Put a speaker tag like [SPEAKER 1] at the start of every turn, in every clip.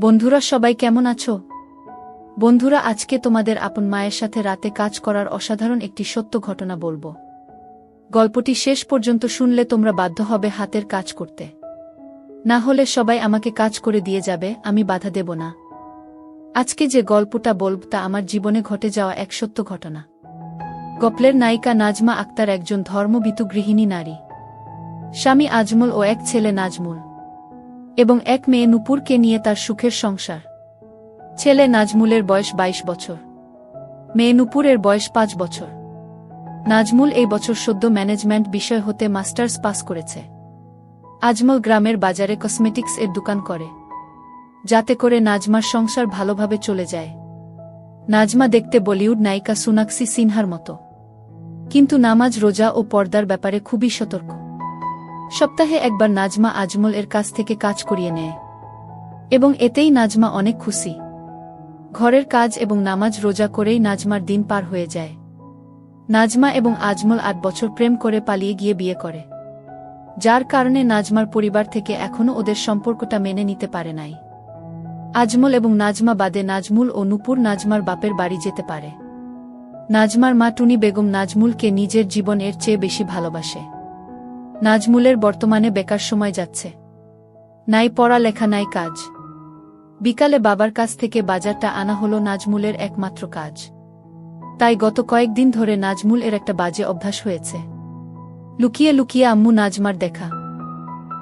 [SPEAKER 1] বন্ধুরা সবাই কেমন আছো? বন্ধুরা, আজকে তোমাদের আপন মায়ের সাথে রাতে কাজ করার অসাধারণ একটি সত্য ঘটনা বলব। গল্পটি শেষ পর্যন্ত শুনলে তোমরা বাধ্য হবে হাতের কাজ করতে। না হলে সবাই আমাকে কাজ করে দিয়ে যাবে, আমি বাধা দেব না। আজকে যে গল্পটা বলব তা আমার জীবনে ঘটে যাওয়া এক সত্য ঘটনা। গপ্লের নায়িকা নাজমা আক্তার একজন ধর্মবিতু গৃহিণী নারী। স্বামী আজমল ও এক ছেলে নাজমুল। এবং এক মেয়ে নুপুরকে নিয়ে তার সুখের সংসার। ছেলে নাজমুলের বয়স ২২ বছর। মেয়ে নুপুরের বয়স পাঁচ বছর। নাজমুল এই বছর সদ্য ম্যানেজমেন্ট বিষয় হতে মাস্টার্স পাস করেছে। আজমল গ্রামের বাজারে কসমেটিক্স এর দোকান করে। যাতে করে নাজমার সংসার ভালোভাবে চলে যায়। নাজমা দেখতে বলিউড নায়িকা সুনাক্সি সিনহার মতো। কিন্তু নামাজ, রোজা ও পর্দার ব্যাপারে খুবই সতর্ক। সপ্তাহে একবার নাজমা আজমল এর কাছ থেকে কাজ করিয়ে নেয়। এবং এতেই নাজমা অনেক খুশি। ঘরের কাজ এবং নামাজ রোজা করেই নাজমার দিন পার হয়ে যায়। নাজমা এবং আজমল আট বছর প্রেম করে পালিয়ে গিয়ে বিয়ে করে। যার কারণে নাজমার পরিবার থেকে এখনও ওদের সম্পর্কটা মেনে নিতে পারে নাই। আজমল এবং নাজমা বাদে নাজমুল ও নুপুর নাজমার বাপের বাড়ি যেতে পারে। নাজমার মা টুনি বেগম নাজমুলকে নিজের জীবনের চেয়ে বেশি ভালোবাসে। নাজমুলের বর্তমানে বেকার সময় যাচ্ছে। নাই পড়ালেখা, নাই কাজ। বিকালে বাবার কাছ থেকে বাজারটা আনা হল নাজমুলের একমাত্র কাজ। তাই গত কয়েকদিন ধরে নাজমুল এর একটা বাজে অভ্যাস হয়েছে। লুকিয়ে লুকিয়ে আম্মু নাজমার দেখা।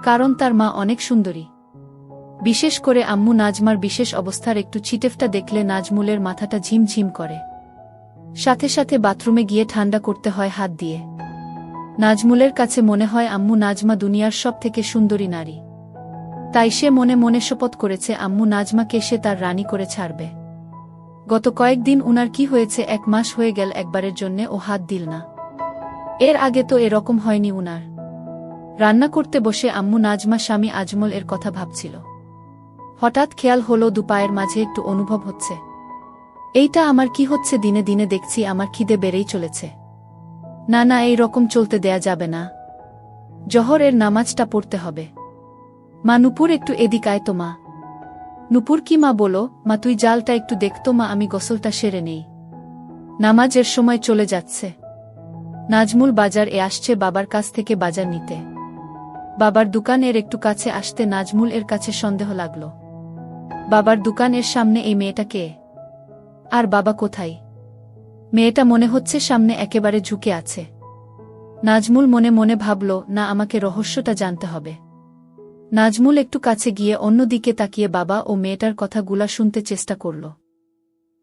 [SPEAKER 1] কারণ তার মা অনেক সুন্দরী। বিশেষ করে আম্মু নাজমার বিশেষ অবস্থার একটু ছিটেফটা দেখলে নাজমুলের মাথাটা ঝিমঝিম করে। সাথে সাথে বাথরুমে গিয়ে ঠান্ডা করতে হয় হাত দিয়ে। নাজমুলের কাছে মনে হয় আম্মু নাজমা দুনিয়ার সব থেকে সুন্দরী নারী। তাই সে মনে মনে শপথ করেছে, আম্মু নাজমাকে সে তার রানী করে ছাড়বে। গত কয়েকদিন উনার কি হয়েছে, এক মাস হয়ে গেল একবারের জন্যে ও হাত দিল না। এর আগে তো এরকম হয়নি উনার। রান্না করতে বসে আম্মু নাজমা স্বামী আজমল এর কথা ভাবছিল। হঠাৎ খেয়াল হলো দুপায়ের মাঝে একটু অনুভব হচ্ছে। এইটা আমার কি হচ্ছে, দিনে দিনে দেখছি আমার খিদে বেড়েই চলেছে। না না, এই রকম চলতে দেয়া যাবে না। জহর এর নামাজটা পড়তে হবে। মা, নুপুর একটু এদিক আয় তো, মা। নুপুর কি, মা, বলো? মা, তুই জালটা একটু দেখতো মা, আমি গোসলটা সেরে নেই। নামাজের সময় চলে যাচ্ছে। নাজমুল বাজার এ আসছে বাবার কাছ থেকে বাজার নিতে। বাবার দোকানের একটু কাছে আসতে নাজমুল এর কাছে সন্দেহ লাগল। বাবার দোকানের সামনে এই মেয়েটা কে? আর বাবা কোথায়? মেয়েটা মনে হচ্ছে সামনে একেবারে ঝুঁকে আছে। নাজমুল মনে মনে ভাবল, না, আমাকে রহস্যটা জানতে হবে। নাজমুল একটু কাছে গিয়ে অন্যদিকে তাকিয়ে বাবা ও মেয়েটার কথাগুলা শুনতে চেষ্টা করল।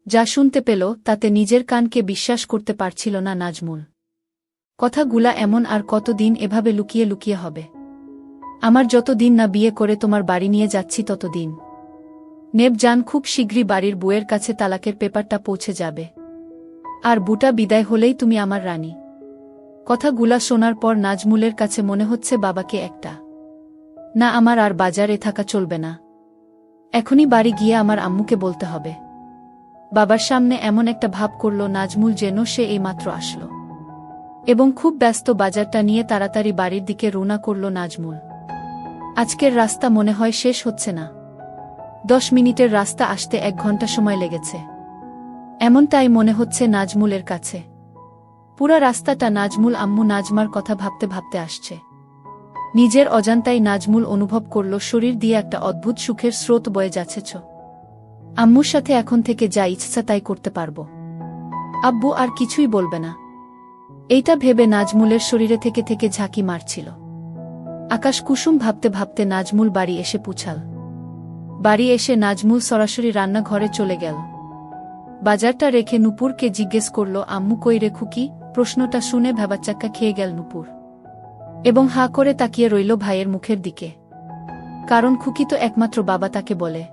[SPEAKER 1] যা শুনতে পেল, তাতে নিজের কানকে বিশ্বাস করতে পারছিল না নাজমুল। কথাগুলা এমন আর কতদিন এভাবে লুকিয়ে লুকিয়ে হবে? আমার যতদিন না বিয়ে করে তোমার বাড়ি নিয়ে যাচ্ছি ততদিন। নেব যান খুব শীঘ্রই বাড়ির বউয়ের কাছে তালাকের পেপারটা পৌঁছে যাবে। আর বুটা বিদায় হলেই তুমি আমার রানী। কথাগুলা শোনার পর নাজমুলের কাছে মনে হচ্ছে বাবাকে একটা। না, আমার আর বাজারে থাকা চলবে না। এখনই বাড়ি গিয়ে আমার আম্মুকে বলতে হবে। বাবার সামনে এমন একটা ভাব করল নাজমুল যেন সে এইমাত্র আসল। এবং খুব ব্যস্ত বাজারটা নিয়ে তাড়াতাড়ি বাড়ির দিকে রওনা করল নাজমুল। আজকের রাস্তা মনে হয় শেষ হচ্ছে না। দশ মিনিটের রাস্তা আসতে এক ঘণ্টা সময় লেগেছে। এমনটাই মনে হচ্ছে নাজমুলের কাছে। পুরা রাস্তাটা নাজমুল আম্মু নাজমার কথা ভাবতে ভাবতে আসছে। নিজের অজান্তাই নাজমুল অনুভব করল শরীর দিয়ে একটা অদ্ভুত সুখের স্রোত বয়ে যাচ্ছে ছ। আম্মুর সাথে এখন থেকে যা ইচ্ছা তাই করতে পারব। আব্বু আর কিছুই বলবে না। এইটা ভেবে নাজমুলের শরীরে থেকে থেকে ঝাঁকি মারছিল। আকাশ কুসুম ভাবতে ভাবতে নাজমুল বাড়ি এসে পুছাল। বাড়ি এসে নাজমুল সরাসরি রান্নাঘরে চলে গেল। বাজারটা রেখে নুপুরকে জিজ্ঞেস করল, আম্মু কই রেখু কি প্রশ্নটা শুনে ভেবাচাক্কা খেয়ে গেল নুপুর। এবং হা করে তাকিয়ে রইল ভাইয়ের মুখের দিকে। কারণ খুকি তো একমাত্র বাবা তাকে বলে।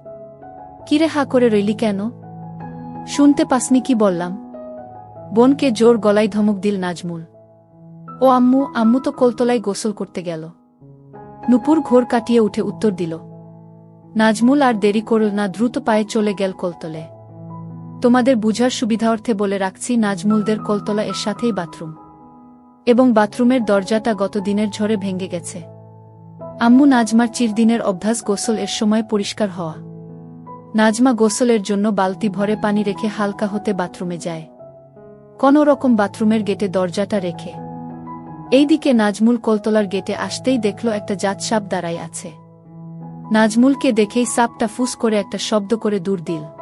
[SPEAKER 1] কিরে হা করে রইলি কেন? শুনতে পাসনি কি বললাম? বোনকে জোর গলায় ধমক দিল নাজমুল। ও আম্মু আম্মু তো কলতলায় গোসল করতে গেল। নুপুর ঘোর কাটিয়ে উঠে উত্তর দিল। নাজমুল আর দেরি করল না, দ্রুত পায়ে চলে গেল কলতলে। তোমাদের বুঝার সুবিধার্থে বলে রাখছি, নাজমুলদের কলতলা এর সাথেই বাথরুম। এবং বাথরুমের দরজাটা গত দিনের ঝড়ে ভেঙে গেছে। আম্মু নাজমার চিরদিনের অভ্যাস গোসল এর সময় পরিষ্কার হওয়া। নাজমা গোসলের জন্য বালতি ভরে পানি রেখে হালকা হতে বাথরুমে যায়। কোনো রকম বাথরুমের গেটে দরজাটা রেখে। এইদিকে নাজমুল কলতলার গেটে আসতেই দেখল একটা জাত সাপ দাঁড়াই আছে। নাজমুলকে দেখেই সাপটা ফুস করে একটা শব্দ করে দূর দিল।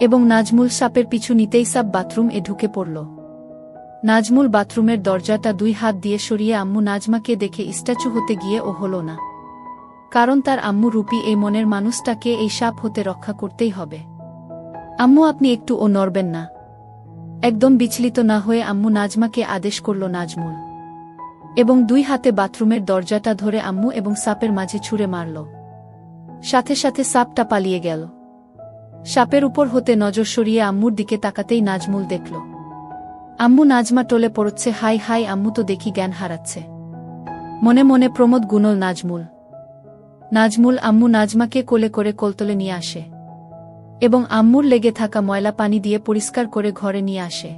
[SPEAKER 1] এবং নাজমুল সাপের পিছু নিতেই সাপ বাথরুম এ ঢুকে পড়ল। নাজমুল বাথরুমের দরজাটা দুই হাত দিয়ে সরিয়ে আম্মু নাজমাকে দেখে স্ট্যাচু হতে গিয়ে ও হল না। কারণ তার আম্মু রূপী এই মনের মানুষটাকে এই সাপ হতে রক্ষা করতেই হবে। আম্মু, আপনি একটু ও নড়বেন না। একদম বিচলিত না হয়ে আম্মু নাজমাকে আদেশ করল নাজমুল। এবং দুই হাতে বাথরুমের দরজাটা ধরে আম্মু এবং সাপের মাঝে ছুঁড়ে মারল। সাথে সাথে সাপটা পালিয়ে গেল। সাপের উপর হতে নজর সরিয়ে আম্মুর দিকে তাকাতেই নাজমুল দেখল। আম্মু নাজমা টলে পড়ছে, হাই হাই, আম্মু তো দেখি জ্ঞান হারাচ্ছে। মনে মনে প্রমোদ গুনল নাজমুল। নাজমুল, আম্মু নাজমাকে কোলে করে কোলতলে নিয়ে আসে। এবং আম্মুর লেগে থাকা ময়লা পানি দিয়ে পরিষ্কার করে ঘরে নিয়ে আসে।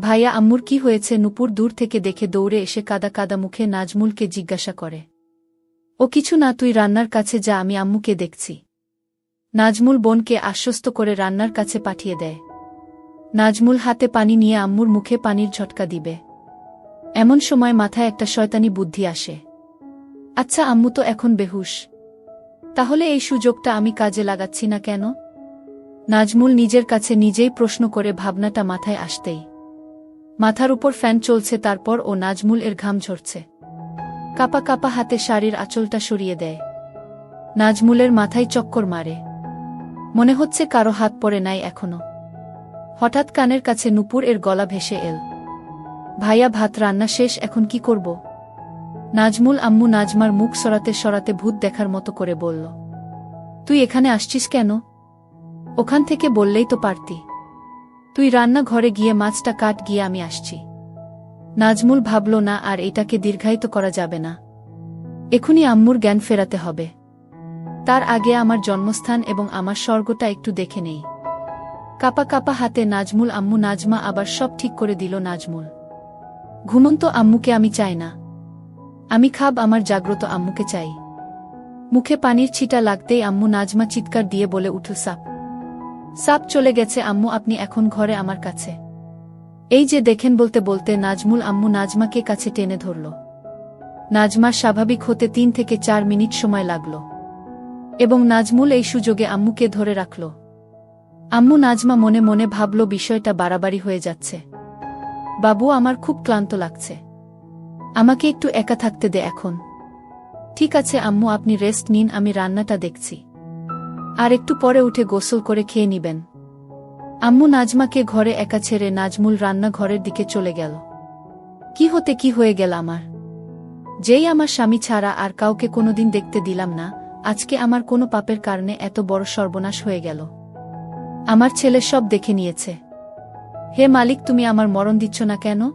[SPEAKER 1] ভাইয়া, আম্মুর কি হয়েছে? নুপুর দূর থেকে দেখে দৌড়ে এসে কাদা কাদা মুখে নাজমুলকে জিজ্ঞাসা করে। ও, কিছু না, তুই রান্নার কাছে যা, আমি আম্মুকে দেখছি। নাজমুল বোনকে আশ্বস্ত করে রান্নার কাছে পাঠিয়ে দেয়। নাজমুল হাতে পানি নিয়ে আম্মুর মুখে পানির ঝটকা দিবে। এমন সময় মাথায় একটা শয়তানি বুদ্ধি আসে। আচ্ছা আম্মু তো এখন বেহুশ। তাহলে এই সুযোগটা আমি কাজে লাগাচ্ছি না কেন? নাজমুল নিজের কাছে নিজেই প্রশ্ন করে ভাবনাটা মাথায় আসতেই। মাথার উপর ফ্যান চলছে, তারপর ও নাজমুল এর ঘাম ঝরছে। কাপা কাপা হাতে শাড়ির আঁচলটা সরিয়ে দেয়। নাজমুলের মাথায় চক্কর মারে। মনে হচ্ছে কারও হাত পড়ে নাই এখনও। হঠাৎ কানের কাছে নুপুর এর গলা ভেসে এল। ভাইয়া ভাত রান্না শেষ, এখন কি করব? নাজমুল আম্মু নাজমার মুখ সরাতে সরাতে ভূত দেখার মতো করে বলল, তুই এখানে আসছিস কেন? ওখান থেকে বললেই তো পারতি, তুই রান্না ঘরে গিয়ে মাছটা কাট, গিয়ে আমি আসছি। নাজমুল ভাবল, না, আর এটাকে দীর্ঘায়িত করা যাবে না। এখনই আম্মুর জ্ঞান ফেরাতে হবে। তার আগে আমার জন্মস্থান এবং আমার স্বর্গটা একটু দেখে নেই। কাপা কাপা হাতে নাজমুল আম্মু নাজমা আবার সব ঠিক করে দিল নাজমুল। ঘুমন্ত আম্মুকে আমি চাই না। আমি খাব আমার জাগ্রত আম্মুকে চাই। মুখে পানির ছিটা লাগতেই আম্মু নাজমা চিৎকার দিয়ে বলে উঠল, সাপ। সাপ চলে গেছে আম্মু, আপনি এখন ঘরে আমার কাছে। এই যে দেখেন বলতে বলতে নাজমুল আম্মু নাজমাকে কাছে টেনে ধরল। নাজমার স্বাভাবিক হতে তিন থেকে চার মিনিট সময় লাগল। এবং নাজমুল এই সুযোগে আম্মুকে ধরে রাখল। আম্মু নাজমা মনে মনে ভাবল বিষয়টা বাড়াবাড়ি হয়ে যাচ্ছে। বাবু, আমার খুব ক্লান্ত লাগছে। আমাকে একটু একা থাকতে দে এখন। ঠিক আছে আম্মু, আপনি রেস্ট নিন, আমি রান্নাটা দেখছি। আর একটু পরে উঠে গোসল করে খেয়ে নিবেন। আম্মু নাজমাকে ঘরে একা ছেড়ে নাজমুল রান্নাঘরের দিকে চলে গেল। কি হতে কি হয়ে গেল আমার? যেই আমার স্বামী ছাড়া আর কাউকে কোনোদিন দেখতে দিলাম না আজকে আমার কোনো পাপের কারণে এত বড় সর্বনাশ হয়ে গেল। আমার ছেলে সব দেখে নিয়েছে। হে মালিক, তুমি আমার মরণ দিচ্ছ না কেন?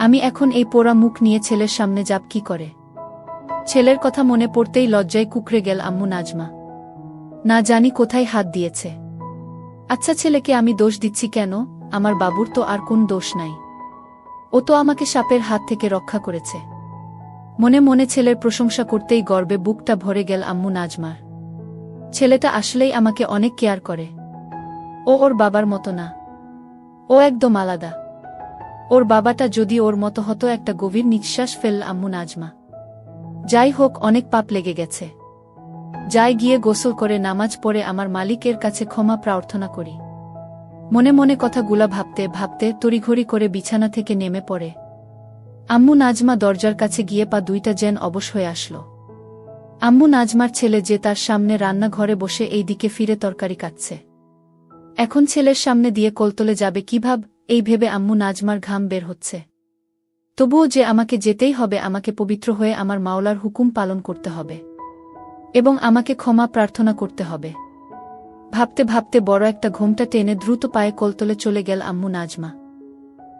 [SPEAKER 1] আমি এখন এই পোড়া মুখ নিয়ে ছেলের সামনে যাব কি করে? ছেলের কথা মনে পড়তেই লজ্জায় কুকড়ে গেল আম্মু নাজমা। না জানি কোথায় হাত দিয়েছে। আচ্ছা ছেলেকে আমি দোষ দিচ্ছি কেন? আমার বাবুর তো আর কোন দোষ নাই। ও তো আমাকে সাপের হাত থেকে রক্ষা করেছে। মনে মনে ছেলের প্রশংসা করতেই গর্বে বুকটা ভরে গেল আম্মু নাজমার। ছেলেটা আসলেই আমাকে অনেক কেয়ার করে। ও ওর বাবার মতো না। ও একদম আলাদা। ওর বাবাটা যদি ওর মতো হতো একটা গভীর নিঃশ্বাস ফেলল আম্মু নাজমা। যাই হোক, অনেক পাপ লেগে গেছে। যাই গিয়ে গোসল করে নামাজ পড়ে আমার মালিকের কাছে ক্ষমা প্রার্থনা করি। মনে মনে কথাগুলা ভাবতে ভাবতে তড়িঘড়ি করে বিছানা থেকে নেমে পড়ে। আম্মু নাজমা দরজার কাছে গিয়ে পা দুইটা যেন অবশ হয়ে আসল। আম্মু নাজমার ছেলে যে তার সামনে রান্নাঘরে বসে এই দিকে ফিরে তরকারি কাটছে। এখন ছেলের সামনে দিয়ে কলতলে যাবে কিভাব এই ভেবে আম্মু নাজমার ঘাম বের হচ্ছে। তবুও যে আমাকে যেতেই হবে, আমাকে পবিত্র হয়ে আমার মাওলার হুকুম পালন করতে হবে। এবং আমাকে ক্ষমা প্রার্থনা করতে হবে। ভাবতে ভাবতে বড় একটা ঘোমটা টেনে দ্রুত পায়ে কলতলে চলে গেল আম্মু নাজমা।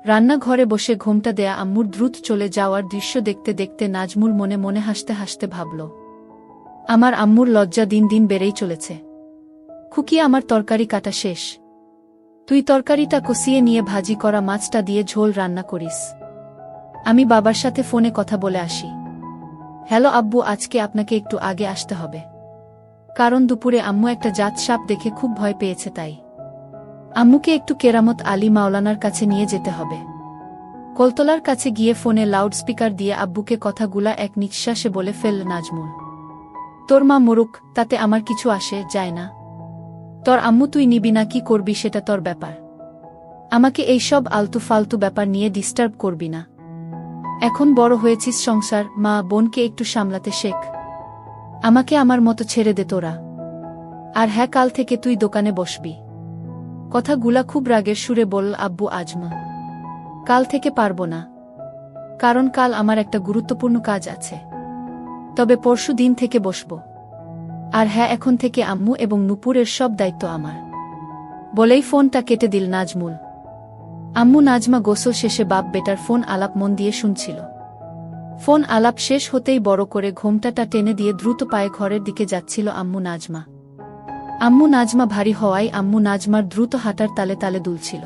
[SPEAKER 1] রান্নাঘরে বসে ঘোমটা দেয়া আম্মুর দ্রুত চলে যাওয়ার দৃশ্য দেখতে দেখতে নাজমুল মনে মনে হাসতে হাসতে ভাবল, আমার আম্মুর লজ্জা দিন দিন বেড়েই চলেছে। খুকি, আমার তরকারি কাটা শেষ। তুই তরকারিটা কষিয়ে নিয়ে ভাজি করা মাছটা দিয়ে ঝোল রান্না করিস। আমি বাবার সাথে ফোনে কথা বলে আসি। হ্যালো আব্বু, আজকে আপনাকে একটু আগে আসতে হবে। কারণ দুপুরে আম্মু একটা জাত সাপ দেখে খুব ভয় পেয়েছে তাই। আম্মুকে একটু কেরামত আলী মাওলানার কাছে নিয়ে যেতে হবে। কলতলার কাছে গিয়ে ফোনে লাউডস্পিকার দিয়ে আব্বুকে কথাগুলা এক নিঃশ্বাসে বলে ফেলল নাজমুল। তোর মা মরুক, তাতে আমার কিছু আসে, যায় না। তোর আম্মু তুই নিবি না, কি করবি সেটা তোর ব্যাপার। আমাকে এইসব আলতু ফালতু ব্যাপার নিয়ে ডিস্টার্ব করবি না। এখন বড় হয়েছিস সংসার, মা, বোনকে একটু সামলাতে শেখ। আমাকে আমার মতো ছেড়ে দে তোরা। আর হ্যাঁ কাল থেকে তুই দোকানে বসবি। কথাগুলা খুব রাগের সুরে বলল, আব্বু আজমা, কাল থেকে পারব না। কারণ কাল আমার একটা গুরুত্বপূর্ণ কাজ আছে। তবে পরশু দিন থেকে বসব। আর হ্যাঁ এখন থেকে আম্মু এবং নুপুরের সব দায়িত্ব আমার। বলেই ফোনটা কেটে দিল নাজমুল। আম্মু নাজমা গোসল শেষে বাপ বেটার ফোন আলাপ মন দিয়ে শুনছিল। ফোন আলাপ শেষ হতেই বড় করে ঘোমটাটা টেনে দিয়ে দ্রুত পায়ে ঘরের দিকে যাচ্ছিল আম্মু নাজমা। আম্মু নাজমা ভারী হওয়ায় আম্মু নাজমার দ্রুত হাঁটার তালে তালে দুলছিল।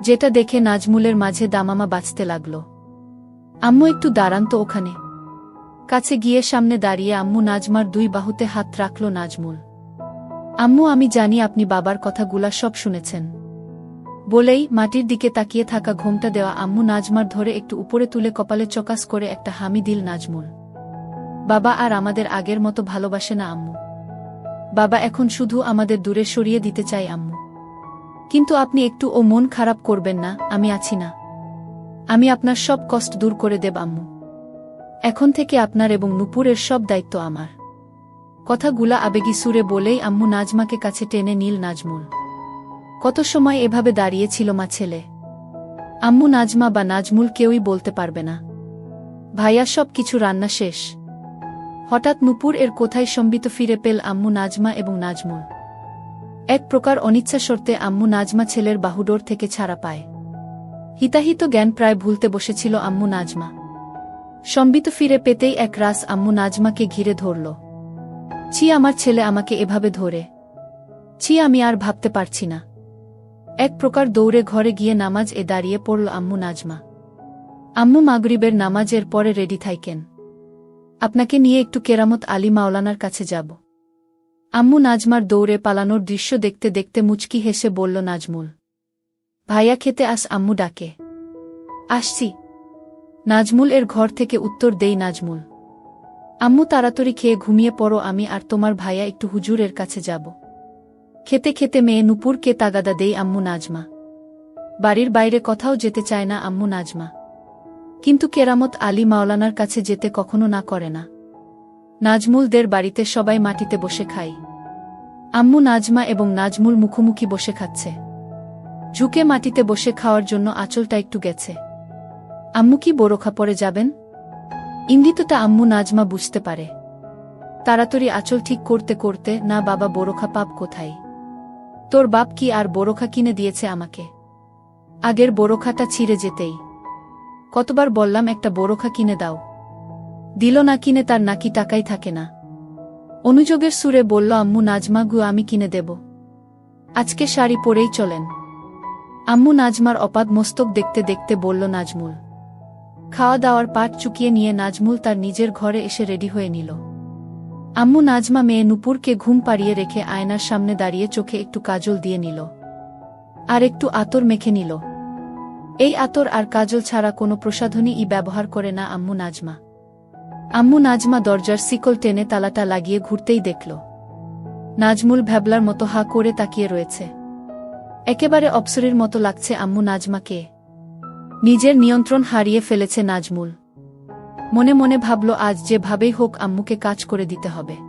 [SPEAKER 1] যেটা দেখে নাজমুলের মাঝে দামামা বাঁচতে লাগল। আম্মু একটু দাঁড়ান তো ওখানে। কাছে গিয়ে সামনে দাঁড়িয়ে আম্মু নাজমার দুই বাহুতে হাত রাখল নাজমুল। আম্মু, আমি জানি আপনি বাবার কথাগুলা সব শুনেছেন। বলেই মাটির দিকে তাকিয়ে থাকা ঘোমটা দেওয়া আম্মু নাজমার ধরে একটু উপরে তুলে কপালে চকাস করে একটা হামি দিল নাজমুল। বাবা আর আমাদের আগের মতো ভালোবাসে না আম্মু। বাবা এখন শুধু আমাদের দূরে সরিয়ে দিতে চাই, আম্মু। কিন্তু আপনি একটু ও মন খারাপ করবেন না, আমি আছি না। আমি আপনার সব কষ্ট দূর করে দেব, আম্মু। এখন থেকে আপনার এবং নুপুরের সব দায়িত্ব আমার। কথাগুলা আবেগী সুরে বলেই আম্মু নাজমাকে কাছে টেনে নীল নাজমুল। কত সময় এভাবে দাঁড়িয়েছিল মা ছেলে? আম্মু নাজমা বা নাজমুল কেউই বলতে পারবে না। ভাইয়া সব কিছু রান্না শেষ। হঠাৎ নুপুর এর কোথায় সম্বিত ফিরে পেল আম্মু নাজমা এবং নাজমুল? এক প্রকার অনিচ্ছা শর্তে আম্মু নাজমা ছেলের বাহুডোর থেকে ছাড়া পায়। হিতাহিত জ্ঞান প্রায় ভুলতে বসেছিল আম্মু নাজমা। সম্বিত ফিরে পেতেই এক রাস আম্মু নাজমাকে ঘিরে ধরল। ছি, আমার ছেলে আমাকে এভাবে ধরে। ছি, আমি আর ভাবতে পারছি না। এক প্রকার দৌড়ে ঘরে গিয়ে নামাজ এ দাঁড়িয়ে পড়ল আম্মু নাজমা। আম্মু মাগরিবের নামাজের পরে রেডি থাইকেন। আপনাকে নিয়ে একটু কেরামত আলী মাওলানার কাছে যাব। আম্মু নাজমার দৌড়ে পালানোর দৃশ্য দেখতে দেখতে মুচকি হেসে বলল, নাজমুল, ভাইয়া খেতে আস, আম্মু ডাকে। আসছি। নাজমুল এর ঘর থেকে উত্তর দেই, নাজমুল, আম্মু তাড়াতাড়ি খেয়ে ঘুমিয়ে পড়ো, আমি আর তোমার ভাইয়া একটু হুজুরের কাছে যাব। খেতে খেতে মেয়ে নুপুরকে তাগাদা দেই, আম্মু নাজমা। বাড়ির বাইরে কোথাও যেতে চায় না, আম্মু নাজমা। কিন্তু কেরামত আলী মাওলানার কাছে যেতে কখনো না করে না। নাজমুলদের বাড়িতে সবাই মাটিতে বসে খাই আম্মু নাজমা এবং নাজমুল মুখোমুখি বসে খাচ্ছে। ঝুঁকে মাটিতে বসে খাওয়ার জন্য আঁচলটা একটু গেছে। আম্মু কি বোরখা পরে যাবেন? ইঙ্গিতটা আম্মু নাজমা বুঝতে পারে। তাড়াতাড়ি আঁচল ঠিক করতে করতে, না বাবা, বোরখা পাপ কোথায়? তোর বাপ কি আর বোরখা কিনে দিয়েছে আমাকে? আগের বোরখাটা ছিঁড়ে যেতেই। কতবার বললাম একটা বোরখা কিনে দাও। দিল না কিনে তার নাকি টাকাই থাকে না। অনুযোগের সুরে বলল, আম্মু, নাজমা গু, আমি কিনে দেব। আজকে শাড়ি পরেই চলেন আম্মু নাজমার অপাদ মস্তক দেখতে দেখতে বলল, নাজমুল খাওয়া দাওয়ার পাট চুকিয়ে নিয়ে নাজমুল তার নিজের ঘরে এসে রেডি হয়ে নিল। আম্মু নাজমা মেয়ে নুপুরকে ঘুম পাড়িয়ে রেখে আয়নার সামনে দাঁড়িয়ে চোখে একটু কাজল দিয়ে নিল। আর একটু আতর মেখে নিল। এই আতর আর কাজল ছাড়া কোনো প্রসাধনী ই ব্যবহার করে না আম্মু নাজমা। আম্মু নাজমা দরজার সিকল টেনে তালাটা লাগিয়ে ঘুরতেই দেখল। নাজমুল ভ্যাবলার মতো হা করে তাকিয়ে রয়েছে। একেবারে অপসরির মতো লাগছে আম্মু নাজমাকে। নিজের নিয়ন্ত্রণ হারিয়ে ফেলেছে নাজমুল। মনে মনে ভাবল, আজ যেভাবেই হোক আম্মুকে কাজ করে দিতে হবে।